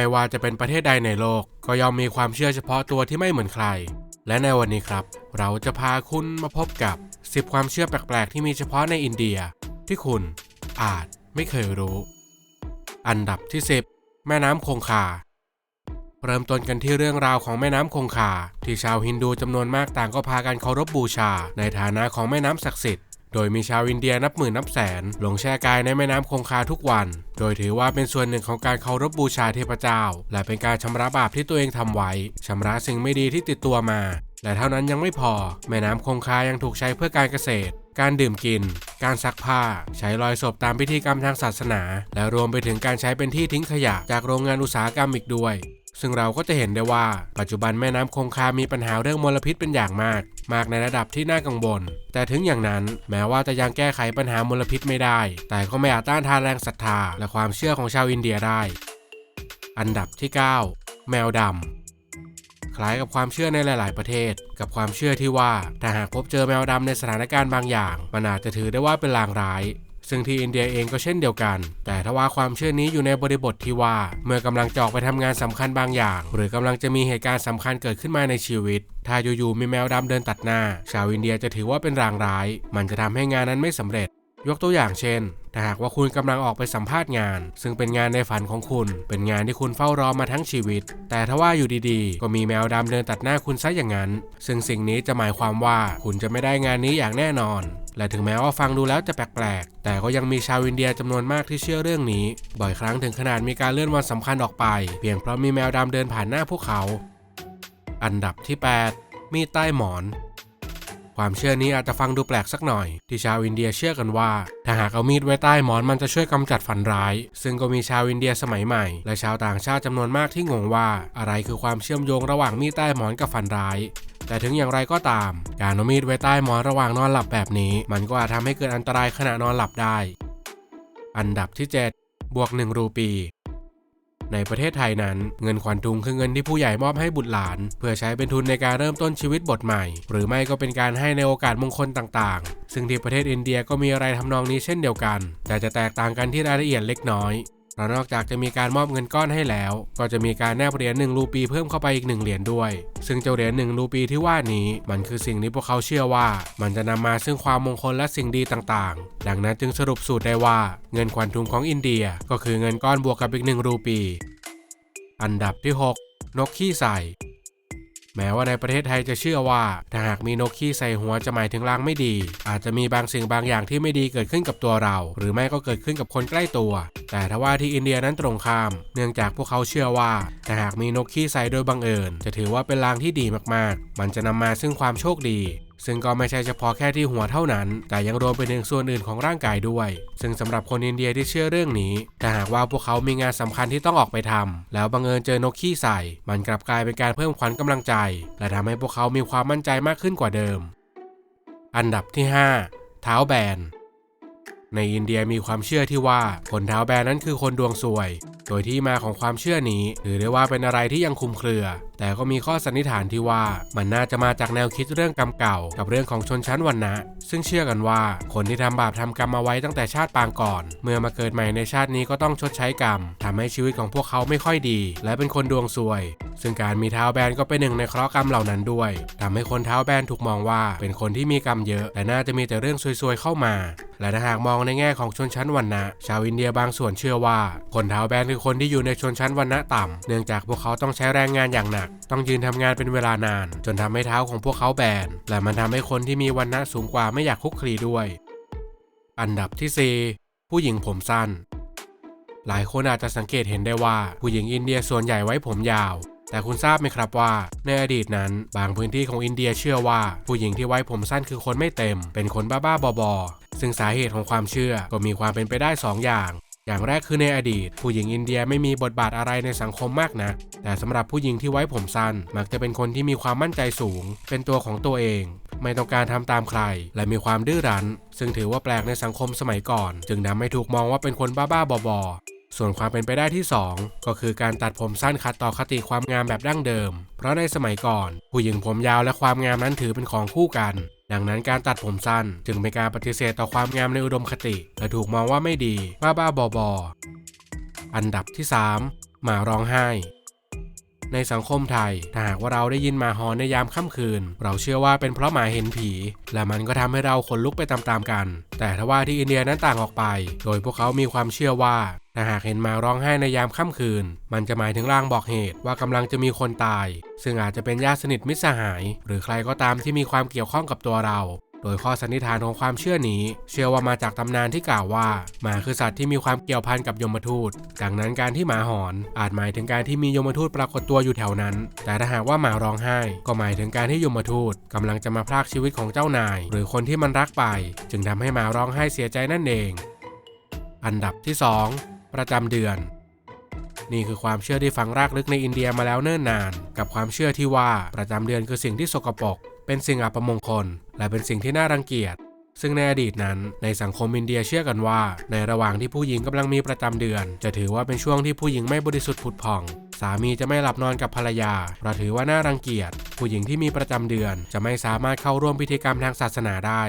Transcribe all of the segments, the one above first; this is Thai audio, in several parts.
ไม่ว่าจะเป็นประเทศใดในโลก ก็ย่อมมีความเชื่อเฉพาะตัวที่ไม่เหมือนใคร และในวันนี้ครับ เราจะพาคุณมาพบกับ 10 ความเชื่อแปลกๆ ที่มีเฉพาะในอินเดีย ที่คุณอาจไม่เคยรู้ อันดับที่ 10 แม่น้ำคงคา เริ่มต้นกันที่เรื่องราวของแม่น้ำคงคา ที่ชาวฮินดูจำนวนมากต่างก็พากันเคารพบูชา ในฐานะของแม่น้ำศักดิ์สิทธิ์ โดยมีชาวอินเดียนับหมื่นนับแสน หลงแช่กายในแม่น้ำคงคาทุกวัน โดยถือว่าเป็นส่วนหนึ่งของการเคารพบูชาเทพเจ้า และเป็นการชำระบาปที่ตัวเองทำไว้ชำระสิ่งไม่ดีที่ติดตัวมา และเท่านั้นยังไม่พอ แม่น้ำคงคายังถูกใช้เพื่อการเกษตร การดื่มกิน การซักผ้า ใช้ลอยศพตามพิธีกรรมทางศาสนา และรวมไปถึงการใช้เป็นที่ทิ้งขยะจากโรงงานอุตสาหกรรมอีกด้วย ซึ่งเราก็จะเห็นได้ว่าปัจจุบันแม่น้ำคงคามีปัญหาเรื่องมลพิษเป็นอย่างมาก มากในระดับที่น่ากังวล แต่ถึงอย่างนั้นแม้ว่าจะยังแก้ไขปัญหามลพิษไม่ได้ แต่ก็ไม่อาจต้านทานแรงศรัทธา และความเชื่อของชาวอินเดียได้ อันดับที่ 9 แมวดำคล้ายกับความเชื่อในหลาย ๆ ประเทศ กับความเชื่อที่ว่าถ้าหากพบเจอแมวดำในสถานการณ์บางอย่าง มันอาจจะถือได้ว่าเป็นลางร้าย ซึ่งที่อินเดียเองก็เช่นเดียวกัน แต่ถ้าว่าความเชื่อนี้อยู่ในบริบทที่ว่า เมื่อกำลังจะออกไปทำงานสำคัญบางอย่าง หรือกำลังจะมีเหตุการณ์สำคัญเกิดขึ้นมาในชีวิต ถ้าอยู่ๆมีแมวดำเดินตัดหน้า ชาวอินเดียจะถือว่าเป็นรางร้าย มันจะทำให้งานนั้นไม่สำเร็จ ยกตัวอย่างเช่นถ้าหากว่าคุณกำลังออกไปสัมภาษณ์งาน ซึ่งเป็นงานในฝันของคุณ เป็นงานที่คุณเฝ้ารอมาทั้งชีวิต แต่ถ้าว่าอยู่ดีๆ ก็มีแมวดำเดินตัดหน้าคุณซะอย่างนั้น ซึ่งสิ่งนี้จะหมายความว่าคุณจะไม่ได้งานนี้อย่างแน่นอน และถึงแม้ว่าฟังดูแล้วจะแปลกๆ แต่ก็ยังมีชาวอินเดียจำนวนมากที่เชื่อเรื่องนี้ บ่อยครั้งถึงขนาดมีการเลื่อนวันสำคัญออกไป เพียงเพราะมีแมวดำเดินผ่านหน้าพวกเขา อันดับที่ 8 มีใต้หมอนความเชื่อนี้อาจจะฟังดูแปลกสักหน่อย ที่ชาวอินเดียเชื่อกันว่า ถ้าหากเอามีดไว้ใต้หมอนมันจะช่วยกำจัดฝันร้าย ซึ่งก็มีชาวอินเดียสมัยใหม่ และชาวต่างชาติจำนวนมากที่งงว่า อะไรคือความเชื่อมโยงระหว่างมีดใต้หมอนกับฝันร้าย แต่ถึงอย่างไรก็ตาม การเอามีดไว้ใต้หมอนระหว่างนอนหลับแบบนี้ มันก็อาจทำให้เกิดอันตรายขณะนอนหลับได้ อันดับที่ 7 บวก 1 รูปีในประเทศไทยนั้น เงินขวัญถุงคือเงินที่ผู้ใหญ่มอบให้บุตรหลาน เพื่อใช้เป็นทุนในการเริ่มต้นชีวิตบทใหม่ หรือไม่ก็เป็นการให้ในโอกาสมงคลต่างๆ ซึ่งที่ประเทศอินเดียก็มีอะไรทำนองนี้เช่นเดียวกัน แต่จะแตกต่างกันที่รายละเอียดเล็กน้อย พราะนอกจากจะมีการมอบเงินก้อนให้แล้ว ก็จะมีการแนบเหรียญหนึ่งรูปีเพิ่มเข้าไปอีกหนึ่งเหรียญด้วย ซึ่งเจ้าเหรียญหนึ่งรูปีที่ว่านี้ มันคือสิ่งที่พวกเขาเชื่อว่า มันจะนำมาซึ่งความมงคลและสิ่งดีต่างๆ ดังนั้นจึงสรุปสูตรได้ว่าเงินขวัญถุงของอินเดีย ก็คือเงินก้อนบวกกับอีกหนึ่งรูปี อันดับที่ 6 นกขี้ใส่ แม้ว่าในประเทศไทยจะเชื่อว่าถ้าหากมีนกขี้ใส่หัวจะหมายถึงลางไม่ดี อาจจะมีบางสิ่งบางอย่างที่ไม่ดีเกิดขึ้นกับตัวเรา หรือไม่ก็เกิดขึ้นกับคนใกล้ตัว แต่ถ้าว่าที่อินเดียนั้นตรงข้าม เนื่องจากพวกเขาเชื่อว่าถ้าหากมีนกขี้ใส่โดยบังเอิญ จะถือว่าเป็นลางที่ดีมากๆ มันจะนำมาซึ่งความโชคดี ซึ่งก็ไม่ใช่เฉพาะแค่ที่หัวเท่านั้น แต่ยังรวมไปถึงส่วนอื่นของร่างกายด้วย ซึ่งสำหรับคนอินเดียที่เชื่อเรื่องนี้ถ้าหากว่าพวกเขามีงานสำคัญที่ต้องออกไปทำแล้วบังเอิญเจอนกขี้ใส่ มันกลับกลายเป็นการเพิ่มขวัญกำลังใจ และทำให้พวกเขามีความมั่นใจมากขึ้นกว่าเดิม อันดับที่ 5 เท้าแบน ในอินเดียมีความเชื่อที่ว่าคนเท้าแบนนั้นคือคนดวงสวย โดยที่มาของความเชื่อนี้ถือได้ว่าเป็นอะไรที่ยังคุมเครือ แต่ก็มีข้อสันนิษฐานที่ว่ามันน่าจะมาจากแนวคิดเรื่องกรรมเก่า กับเรื่องของชนชั้นวรรณะ ซึ่งเชื่อกันว่าคนที่ทำบาปทำกรรมมาไว้ตั้งแต่ชาติปางก่อน เมื่อมาเกิดใหม่ในชาตินี้ก็ต้องชดใช้กรรมทำให้ชีวิตของพวกเขาไม่ค่อยดี และเป็นคนดวงซวย ซึ่งการมีเท้าแบนก็เป็นหนึ่งในเคราะห์กรรมเหล่านั้นด้วยทำให้คนเท้าแบนถูกมองว่าเป็นคนที่มีกรรมเยอะ และน่าจะมีแต่เรื่องซวยๆเข้ามา และถ้าหากมองในแง่ของชนชั้นวรรณะ ชาวอินเดียบางส่วนเชื่อว่า คนเท้าแบนคือคนที่อยู่ในชนชั้นวรรณะต่ำเนื่องจากพวกเขาต้องใช้แรงงานอย่างหนัก ต้องยืนทำงานเป็นเวลานาน จนทำให้เท้าของพวกเขาแบน และมันทำให้คนที่มีวรรณะสูงกว่าไม่อยากคุกคลีด้วย อันดับที่4ผู้หญิงผมสั้น หลายคนอาจจะสังเกตเห็นได้ว่า ผู้หญิงอินเดียส่วนใหญ่ไว้ผมยาวแต่คุณทราบไหมครับว่า ในอดีตนั้น บางพื้นที่ของอินเดียเชื่อว่า ผู้หญิงที่ไว้ผมสั้นคือคนไม่เต็ม เป็นคนบ้าๆบอๆ ซึ่งสาเหตุของความเชื่อก็มีความเป็นไปได้สองอย่างอย่างแรกคือในอดีต ผู้หญิงอินเดียไม่มีบทบาทอะไรในสังคมมากนะ แต่สำหรับผู้หญิงที่ไว้ผมสั้น มักจะเป็นคนที่มีความมั่นใจสูง เป็นตัวของตัวเอง ไม่ต้องการทำตามใคร และมีความดื้อรั้น ซึ่งถือว่าแปลกในสังคมสมัยก่อน จึงทำให้ถูกมองว่าเป็นคนบ้าๆบอๆส่วนความเป็นไปได้ที่ 2 ก็คือการตัดผมสั้นขัดต่อคติความงามแบบดั้งเดิม เพราะในสมัยก่อน ผู้หญิงผมยาวและความงามนั้นถือเป็นของคู่กัน ดังนั้นการตัดผมสั้นจึงเป็นการปฏิเสธต่อความงามในอุดมคติ และถูกมองว่าไม่ดี บ้าๆบอๆอันดับที่ 3 หมาร้องไห้ ในสังคมไทยถ้าหากว่าเราได้ยินหมาหอนในยามค่ำคืน เราเชื่อว่าเป็นเพราะหมาเห็นผี และมันก็ทำให้เราขนลุกไปตามๆกัน แต่ถ้าว่าที่อินเดียนั้นต่างออกไป โดยพวกเขามีความเชื่อว่าถ้าหากเห็นหมาร้องไห้ในยามค่ำคืน มันจะหมายถึงลางบอกเหตุว่ากำลังจะมีคนตาย ซึ่งอาจจะเป็นญาติสนิทมิตรสหาย หรือใครก็ตามที่มีความเกี่ยวข้องกับตัวเรา โดยข้อสันนิษฐานของความเชื่อนี้ เชื่อว่ามาจากตำนานที่กล่าวว่าหมาคือสัตว์ที่มีความเกี่ยวพันกับยมทูต ดังนั้นการที่หมาหอน อาจหมายถึงการที่มียมทูตปรากฏตัวอยู่แถวนั้น แต่ถ้าหากว่าหมาร้องไห้ ก็หมายถึงการที่ยมทูตกำลังจะมาพรากชีวิตของเจ้านาย หรือคนที่มันรักไป จึงทำให้หมาร้องไห้เสียใจนั่นเอง อันดับที่ 2 ประจำเดือนนี่คือความเชื่อที่ฝังรากลึกในอินเดียมาแล้วเนิ่นนาน กับความเชื่อที่ว่าประจำเดือนคือสิ่งที่สกปรก เป็นสิ่งอัปมงคล และเป็นสิ่งที่น่ารังเกียจ ซึ่งในอดีตนั้นในสังคมอินเดียเชื่อกันว่า ในระหว่างที่ผู้หญิงกำลังมีประจำเดือน จะถือว่าเป็นช่วงที่ผู้หญิงไม่บริสุทธิ์ผุดผ่อง สามีจะไม่หลับนอนกับภรรยาเพราะถือว่าน่ารังเกียจ ผู้หญิงที่มีประจำเดือนจะไม่สามารถเข้าร่วมพิธีกรรมทางศาสนาได้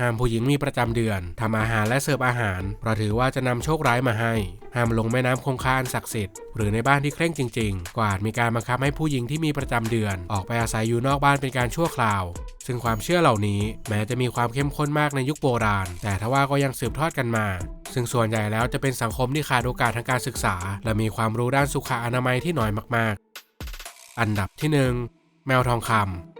ห้ามผู้หญิงมีประจำเดือนทำอาหารและเสิร์ฟอาหาร เพราะถือว่าจะนำโชคร้ายมาให้ ห้ามลงแม่น้ำคงคาอันศักดิ์สิทธิ์หรือในบ้านที่เคร่งจริง ๆก็อาจมีการบังคับให้ผู้หญิงที่มีประจำเดือน ออกไปอาศัยอยู่นอกบ้านเป็นการชั่วคราว ซึ่งความเชื่อเหล่านี้แม้จะมีความเข้มข้นมากในยุคโบราณ แต่ทว่าก็ยังสืบทอดกันมา ซึ่งส่วนใหญ่แล้วจะเป็นสังคมที่ขาดโอกาสทางการศึกษา และมีความรู้ด้านสุขอนามัยที่น้อยมาก ๆ อันดับที่หนึ่งแมวทองคำ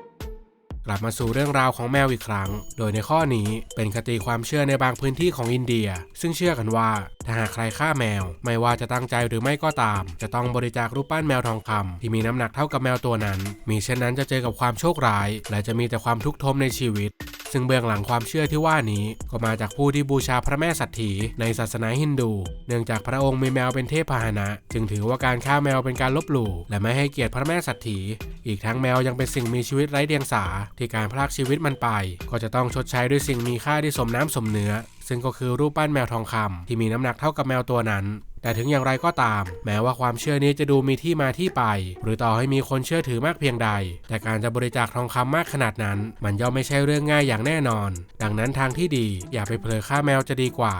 กลับมาสู่เรื่องราวของแมวอีกครั้ง โดยในข้อนี้เป็นคติความเชื่อในบางพื้นที่ของอินเดีย ซึ่งเชื่อกันว่าถ้าหากใครฆ่าแมว ไม่ว่าจะตั้งใจหรือไม่ก็ตาม จะต้องบริจาครูปปั้นแมวทองคำที่มีน้ำหนักเท่ากับแมวตัวนั้น มีเช่นนั้นจะเจอกับความโชคร้าย และจะมีแต่ความทุกข์ทมในชีวิต ซึ่งเบื้องหลังความเชื่อที่ว่านี้ ก็มาจากผู้ที่บูชาพระแม่สัตถีในศาสนาฮินดู เนื่องจากพระองค์มีแมวเป็นเทพพาหนะ จึงถือว่าการฆ่าแมวเป็นการลบหลู่และไม่ให้เกียรติพระแม่สัตถี อีกทั้งแมวยังเป็นสิ่งมีชีวิตไร้เดียงสาที่การพรากชีวิตมันไป ก็จะต้องชดใช้ด้วยสิ่งมีค่าที่สมน้ำสมเนื้อ ซึ่งก็คือรูปปั้นแมวทองคำที่มีน้ำหนักเท่ากับแมวตัวนั้น แต่ถึงอย่างไรก็ตาม แม้ว่าความเชื่อนี้จะดูมีที่มาที่ไป หรือต่อให้มีคนเชื่อถือมากเพียงใด แต่การจะบริจาคทองคำมากขนาดนั้น มันย่อมไม่ใช่เรื่องง่ายอย่างแน่นอน ดังนั้นทางที่ดีอย่าไปเผลอค่าแมวจะดีกว่า